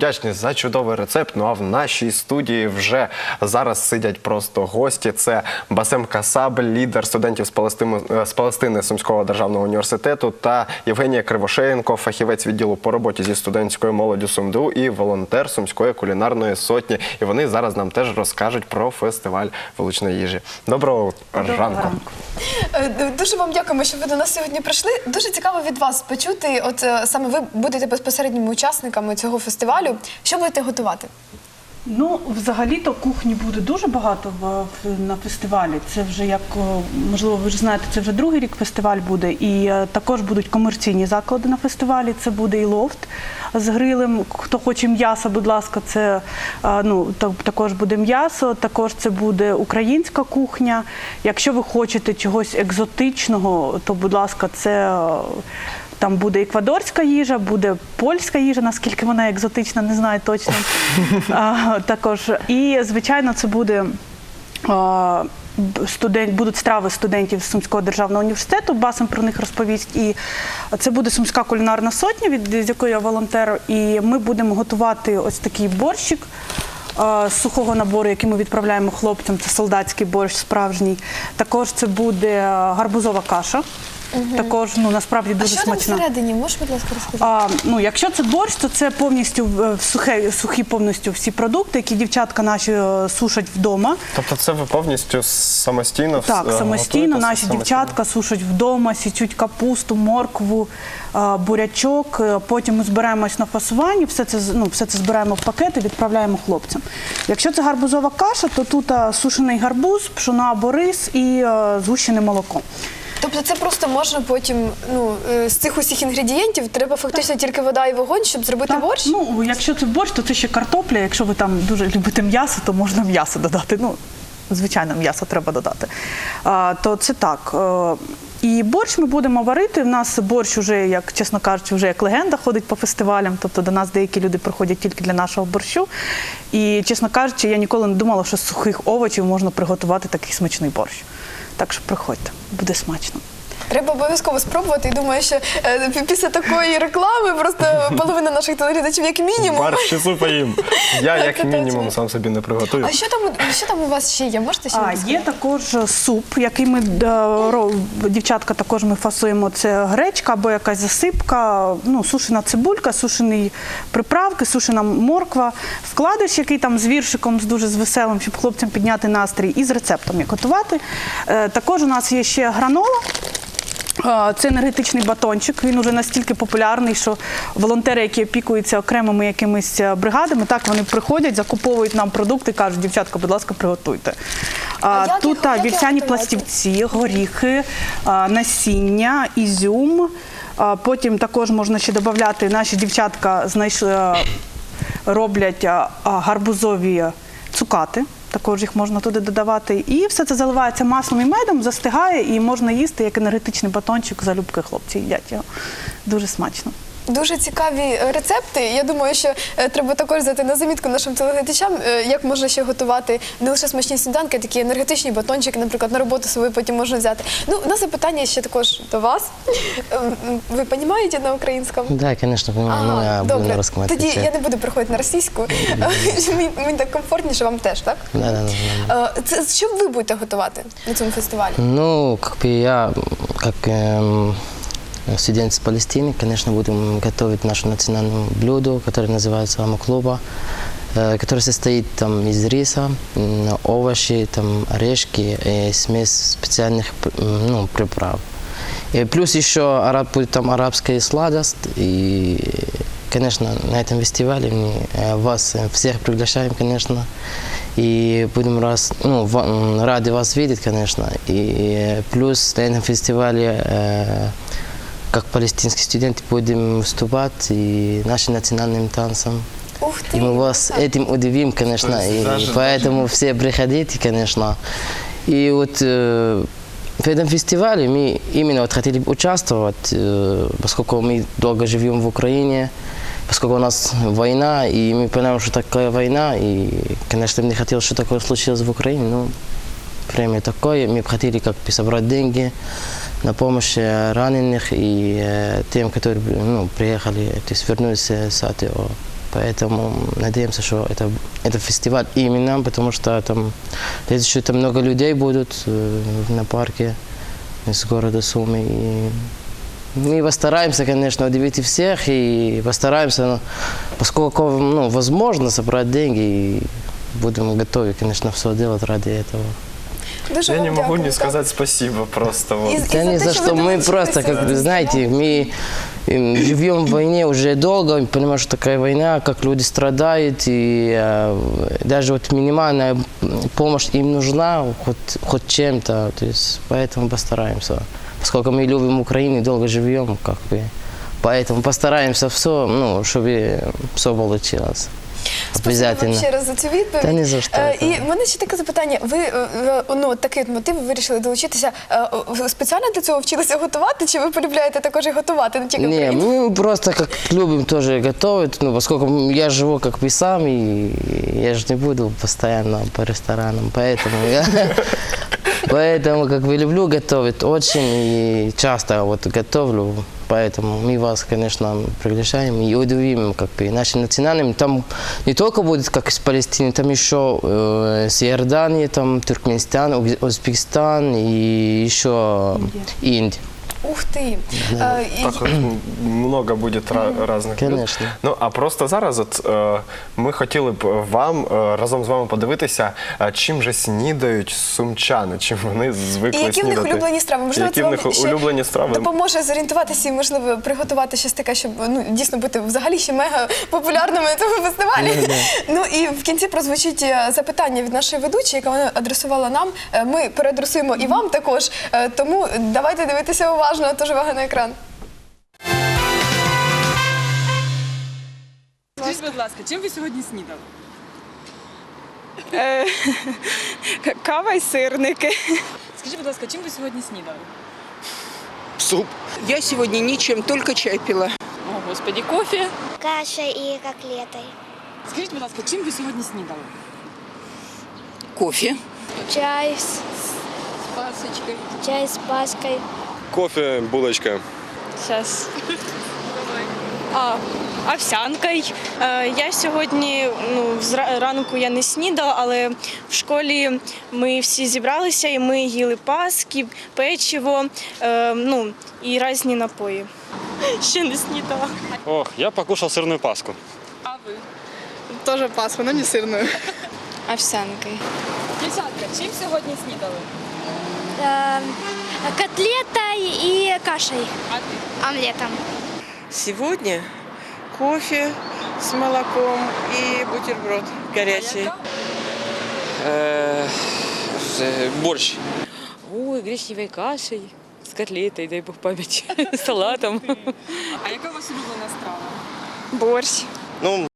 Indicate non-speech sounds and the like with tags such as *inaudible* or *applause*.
вдячні за чудовий рецепт. Ну а в нашій студії вже зараз сидять просто гості. Це Басем Касаб, лідер студентів з Палестини, е, з Палестини Сумського державного університету, та Євгенія Кривошеєнко, фахівець відділу по роботі зі студентською молоддю СумДУ і волонтер Сумської кулінарної сотні. І вони зараз нам теж розкажуть про фестиваль вуличної їжі. Доброго, ранку. Е, д- Дуже вам дякуємо, що ви до нас сьогодні прийшли. Дуже цікаво від вас почути. От е, саме ви будете безпосередніми учасниками цього фестивалю. Що будете готувати? Ну, взагалі-то кухні буде дуже багато на фестивалі. Це вже як можливо, ви ж знаєте, це вже другий рік фестиваль буде. І е, також будуть комерційні заклади на фестивалі. Це буде і лофт з грилем. Хто хоче м'яса, будь ласка, це е, ну також буде м'ясо. Також це буде українська кухня. Якщо ви хочете чогось екзотичного, то будь ласка, це. Там буде еквадорська їжа, буде польська їжа, наскільки вона екзотична, не знаю точно. *laughs* А, також. І, звичайно, це буде. а, Студент, будуть страви студентів Сумського державного університету. Басом про них розповість. І це буде Сумська кулінарна сотня, від з якої я волонтер. І ми будемо готувати ось такий борщик з сухого набору, який ми відправляємо хлопцям. Це солдатський борщ справжній. Також це буде гарбузова каша. Також ну насправді А дуже що смачна. там всередині? Можеш, будь ласка, розказати? А, ну, якщо це борщ, то це повністю е, сухе, сухі повністю всі продукти, які дівчатка наші е, сушать вдома. Тобто, це ви повністю самостійно вс- Так, е, самостійно готуєте наші самостійно? дівчатка сушать вдома, січуть капусту, моркву, е, бурячок. Е, Потім ми збираємось на фасуванні, все це з- ну, все це збираємо в пакети, відправляємо хлопцям. Якщо це гарбузова каша, то тут е, сушений гарбуз, пшона або рис і е, згущене молоко. Тобто це просто можна потім ну, е, з цих усіх інгредієнтів треба фактично тільки вода і вогонь, щоб зробити Так, борщ? Ну, якщо це борщ, то це ще картопля. Якщо ви там дуже любите м'ясо, то можна м'ясо додати. Ну, звичайно, м'ясо треба додати. А, то це так. Е, І борщ ми будемо варити. У нас борщ вже, як чесно кажучи, вже як легенда ходить по фестивалям. Тобто до нас деякі люди приходять тільки для нашого борщу. І, чесно кажучи, я ніколи не думала, що з сухих овочів можна приготувати такий смачний борщ. Так що приходьте, буде смачно. Треба обов'язково спробувати. І думаю, що е, після такої реклами просто половина наших телеглядачів, як мінімум. Борщ супа їм. Я, як мінімум, сам собі не приготую. А що там, у- що там у вас ще є? Можете ще А, розказати? є також суп, який ми е, ро- дівчатка також ми фасуємо. Це гречка або якась засипка, ну, сушена цибулька, сушені приправки, сушена морква, вкладиш, який там з віршиком, з дуже з веселим, щоб хлопцям підняти настрій, і з рецептом як готувати. Е, Також у нас є ще гранола. Це енергетичний батончик. Він уже настільки популярний, що волонтери, які опікуються окремими якимись е, бригадами, так вони приходять, закуповують нам продукти, кажуть, дівчатка, будь ласка, приготуйте. А, як Тут їх- як вівсяні пластівці, горіхи, а, насіння, ізюм. А, Потім також можна ще додати, наші дівчатка знайшли, роблять а, а, гарбузові цукати. Також їх можна туди додавати. І все це заливається маслом і медом, застигає і можна їсти як енергетичний батончик. Залюбки хлопці їдять його. Дуже смачно. Дуже цікаві е, рецепти. Я думаю, що е, треба також взяти на замітку нашим телеглядачам, е, як можна ще готувати не лише смачні сніданки, а такі енергетичні батончики, наприклад, на роботу собі потім можна взяти. Ну, у нас запитання ще також до вас. Ви розумієте на українському? Да, конечно, понимаю, но я буду на добре. Тоді я не буду приходити на російську. Мені, мені так комфортніше, вам теж, так? Да, да, да, да. Це що ви будете готувати на цьому фестивалі? Ну, бы я, как эм, студент из Палестины, конечно, будем готовить наше национальное блюдо, которое называется амаклуба, э, которое состоит там из риса, м, овощи, там орешки и смесь специальных п- м, ну, приправ. И плюс еще араб, будет там арабская сладость. И, конечно, на этом фестивале мы э, вас э, всех приглашаем, конечно. И будем раз, ну, ва- м, рады вас видеть, конечно. И э, плюс на этом фестивале, э, как палестинские студенты, будем выступать и нашим национальным танцем. Ух ти! И мы вас этим удивим, конечно, есть и даже- поэтому все приходите, конечно. И вот э, в этом фестивале мы именно вот хотели бы участвовать, э, поскольку мы долго живем в Украине, поскольку у нас война, и мы понимаем, что такое война, и, конечно, мне хотелось, что такое случилось в Украине, но время такое, мы бы хотели как бы собрать деньги на помощь э, раненых и э, тем, которые ну, приехали, то есть вернулись э, с этого Поэтому надеемся, что это, это фестиваль именно, потому что там еще там много людей будут на парке из города Сумы. И мы постараемся, конечно, удивить всех, и постараемся, ну, поскольку ну, возможно собрать деньги, и будем готовы, конечно, все делать ради этого. Дуже Я не могу не сказать спасибо просто. вот. И- Да то, за что Мы просто, как вы знаете, мы м, живем в войне уже долго, понимаем, что такая война, как люди страдают, и э, даже вот минимальная помощь им нужна, хоть, хоть чем-то, то есть поэтому постараемся. Поскольку мы любим Украину и долго живем, как бы, поэтому постараемся все, ну, чтобы все получилось. Спасибо вам Обязательно. ще раз за цю відповідь. Та ні за що, Е, та. І в мене ще таке запитання. Ви е, е, ну от такий от мотив ви вирішили долучитися. Е, ви спеціально для цього вчилися готувати? Чи ви полюбляєте також і готувати, не тільки Не, українську? мы просто как любим тоже готовить, ну, поскольку я живу как бы сам, и я же не буду постоянно по ресторанам, поэтому я, *laughs* поэтому как бы люблю готовить очень и часто вот готовлю, поэтому мы вас, конечно, приглашаем и удивим как бы нашим национальным, там не только будет как из Палестины, там еще э, с Иордании, там Туркменистан, Уз- Узбекистан и еще Индия. Ух ти! І- Так, много будет ра- разных. Конечно. Ну а просто зараз, от е, ми хотіли б вам е, разом з вами подивитися, е, чим же снідають сумчани, чим вони звикли І які в них улюблені страви? Можливо, які це в них ще улюблені страви? допоможе зорієнтуватися і, можливо, приготувати щось таке, щоб ну, дійсно бути взагалі ще мега популярними на цьому фестивалі. Ну і в кінці прозвучить е, запитання від нашої ведучої, яка вона адресувала нам. Е, Ми переадресуємо і вам також. Е, Тому давайте дивитися уважно, тож увага на екран. Скажіть, будь ласка, чим ви сьогодні снідали? Кава і сирники. Скажіть, будь ласка, чим ви сьогодні снідали? Я сегодня ничем, только чай пила. О, господі, кофе. Каша и котлетой. Скажіть, будь ласка, чим ви сьогодні снідали? Кофе. Чай с, З пасочкою. чай с паской. Кофе, булочка. Зараз. А, овсянкою. Е, Я сьогодні, ну, зра- ранку я не снідала, але в школі ми всі зібралися і ми їли паски, печиво, е, ну, і різні напої. Ще не снідала. Ох, я покушал сырную паску. А ви? Теж пасху, але не сирною. Овсянкою. Дівчатка, чим сьогодні снідали? Э, котлетой и кашей. Омлетом. Сегодня кофе с молоком и бутерброд горячий. Э, с- борщ. Ой, гречневой кашей с котлетой, дай бог памяти, с *laughs* салатом. А яка у вас улюблена страва? Борщ. Ну,